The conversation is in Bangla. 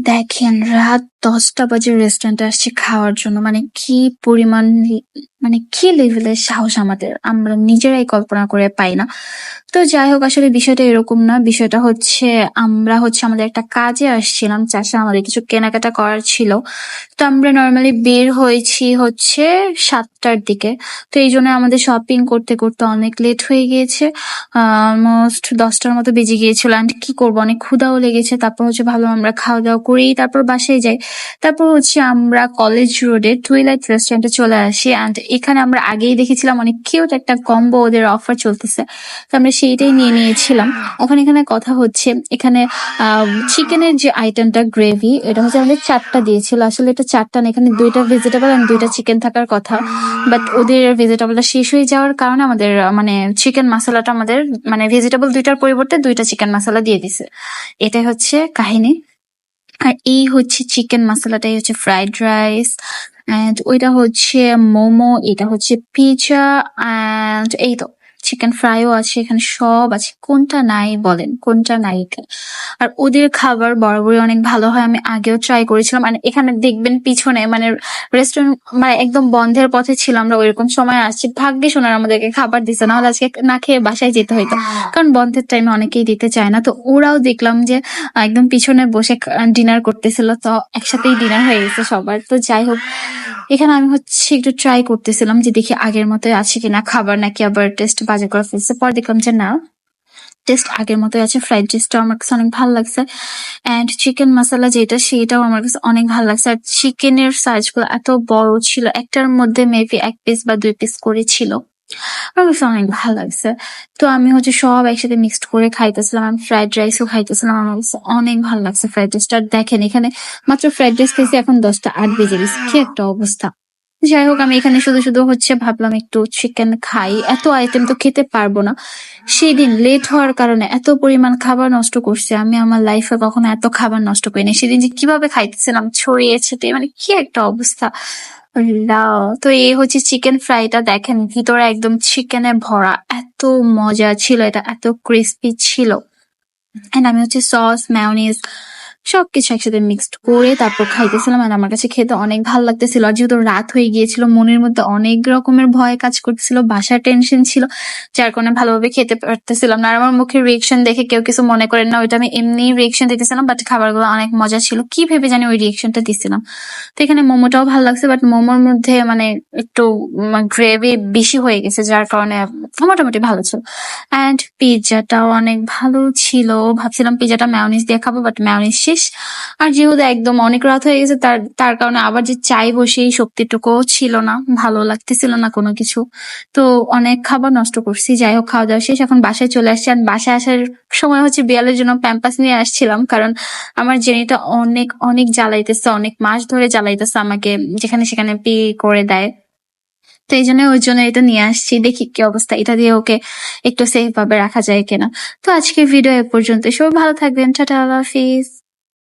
দেখেন রাত দশটা বাজে রেস্টুরেন্টে আসছি খাওয়ার জন্য। মানে কি পরিমাণ মানে কি লেভেলের সাহস আমাদের? আমরা নিজেরাই কল্পনা করে পাই না। তো যাই হোক, আসলে বিষয়টা এরকম না। বিষয়টা হচ্ছে, আমরা হচ্ছে আমাদের একটা কাজে আসছিলাম চাষে আমাদের কিছু কেনাকাটা করার ছিল। তো আমরা নর্মালি বের হয়েছি হচ্ছে সাতটার দিকে। তো এই জন্য আমাদের শপিং করতে করতে অনেক লেট হয়ে গিয়েছে। অলমোস্ট দশটার মতো বেজে গিয়েছিল। অ্যান্ড কি করব? অনেক ক্ষুধাও লেগেছে। তারপর হচ্ছে ভালো আমরা খাওয়া দাওয়া করেই তারপর বাসায় যাই। তারপর হচ্ছে আমরা কলেজ রোডে টুইলাইট রেস্টুরেন্টে চলে আসি অ্যান্ড এখানে আমরা আগেই দেখেছিলাম অনেক কিউট একটা কম্বো ওদের অফার চলতেছে। তো আমরা সেইটাই নিয়ে নিয়েছিলাম। এখন এখানে কথা হচ্ছে, এখানে চিকেনের যে আইটেমটা গ্রেভি এটা হচ্ছে আমাদের চারটা দিয়েছিল। আসলে এটা চারটা না, এখানে দুইটা ভেজিটেবল আর দুইটা চিকেন থাকার কথা। বাট ওদের ভেজিটেবলটা শেষ হয়ে যাওয়ার কারণে আমাদের মানে চিকেন মশলাটা আমাদের মানে ভেজিটেবল দুইটার পরিবর্তে দুইটা চিকেন মশলা দিয়ে দিছে। এটাই হচ্ছে কাহিনী। আর এই হচ্ছে চিকেন মশলাটাই হচ্ছে ফ্রাইড রাইস অ্যান্ড ওইটা হচ্ছে মোমো, এটা হচ্ছে পিজা অ্যান্ড এই তো। চিকেন ফ্রাইও আছে এখানে সব আছে। কোনটা নাই বলেন কোনটা নাই আর ওদের খাবার বরাবরই অনেক ভালো হয় আমি আগেও ট্রাই করেছিলাম। মানে এখানে দেখবেন পিছনে মানে রেস্টুরেন্ট মানে একদম বন্ধের পথে ছিল আমরা ওইরকম সময় আসছি। ভাগ্যে শোনার আমাদেরকে খাবার দিছে না হলে আজকে না খেয়ে বাসায় যেতে হইতো। কারণ বন্ধের টাইমে অনেকেই দিতে চায় না। তো ওরাও দেখলাম যে একদম পিছনে বসে ডিনার করতেছিল। তো একসাথেই ডিনার হয়ে গেছে সবার। তো যাই হোক এখানে আমি হচ্ছে একটু ট্রাই করতেছিলাম যে দেখি আগের মতোই আছে কিনা খাবার নাকি আবার টেস্ট বাজে করে ফেলছে। পর দেখলাম যে না টেস্ট আগের মতোই আছে ফ্রাইড রাইসটাও আমার কাছে অনেক ভালো লাগছে অ্যান্ড চিকেন মশলা যেটা সেটাও আমার কাছে অনেক ভালো লাগছে। আর চিকেনের সাইজগুলো এত বড় ছিল, একটার মধ্যে মেবি এক পিস বা দুই পিস করে ছিল। আমার অনেক ভালো লাগছে। তো আমি হচ্ছে সব একসাথে মিক্সড করে খাইতেছিলাম, আমি ফ্রাইড রাইসও খাইতেছিলাম, আমার অনেক ভালো লাগছে ফ্রাইড রাইসটা দেখেন এখানে মাত্র ফ্রাইড রাইস খেয়েছি, এখন দশটা আট বেজে গেছে। কি একটা অবস্থা। যাই হোক, আমি এখানে শুধু শুধু হচ্ছে ভাবলাম একটু চিকেন খাই। এত আইটেম তো খেতে পারব না। সেদিন লেট হওয়ার কারণে এত পরিমাণ খাবার নষ্ট করছে। আমি আমার লাইফে কখনো এত খাবার নষ্ট করিনি। সেদিন যে কীভাবে খাইতেছিলাম, ছড়িয়ে ছিটিয়ে মানে কি একটা অবস্থা। তো এই হচ্ছে চিকেন ফ্রাইটা দেখেন ভিতরে একদম চিকেনে ভরা এত মজা ছিল, এটা এত ক্রিস্পি ছিল। এন্ড আমি হচ্ছে সস ম্যাওনিজ সবকিছু একসাথে মিক্সড করে তারপর খাইতেছিলাম আর আমার কাছে খেতে অনেক ভালো লাগতেছিল। আর যেহেতু রাত হয়ে গিয়েছিল, মনের মধ্যে অনেক রকমের ভয় কাজ করতেছিল, বাসার টেনশন ছিল, যার কারণে ভালোভাবে খেতে পারতেছিলাম না। আর আমার মুখের রিয়েকশন দেখে কেউ কিছু মনে করেন না, ওইটা আমি এমনি রিয়েকশন দিতেছিলাম বাট খাবারগুলো অনেক মজা ছিল। কি ভেবে জানি ওই রিয়েকশনটা দিছিলাম। তো এখানে মোমোটাও ভালো লাগছে বাট মোমোর মধ্যে মানে একটু গ্রেভি বেশি হয়ে গেছে, যার কারণে মোটামুটি ভালো ছিল। অ্যান্ড পিৎজাটাও অনেক ভালো ছিল। ভাবছিলাম পিৎজাটা ম্যাওনিজ দিয়ে খাব বাট ম্যাওনিজ শেষ। আর যেহেতু একদম অনেক রাত হয়ে গেছে, তার তার কারণে আবার যে চাইব সেই শক্তিটুকুও ছিল না। ভালো লাগতেছিল না কোনো কিছু। তো অনেক খাবার নষ্ট করছি। যাই হোক, খাওয়া দাওয়া শেষ। এখন বাসায় চলে আসছি। আর বাসায় আসার সময় হচ্ছে বিয়ালের জন্য প্যাম্পাস নিয়ে আসছিলাম। কারণ আমার জেনিটা অনেক অনেক জ্বালাইতেছে। অনেক মাস ধরে জ্বালাইতেছে আমাকে। যেখানে সেখানে পি করে দেয়। তো এই জন্য ওই জন্য এটা নিয়ে আসছি। দেখি কি অবস্থা। এটা দিয়ে ওকে একটু সেফ ভাবে রাখা যায় কিনা। তো আজকের ভিডিও এ পর্যন্ত সবাই ভালো থাকবেন। টাটা, আল্লাহ হাফিজ।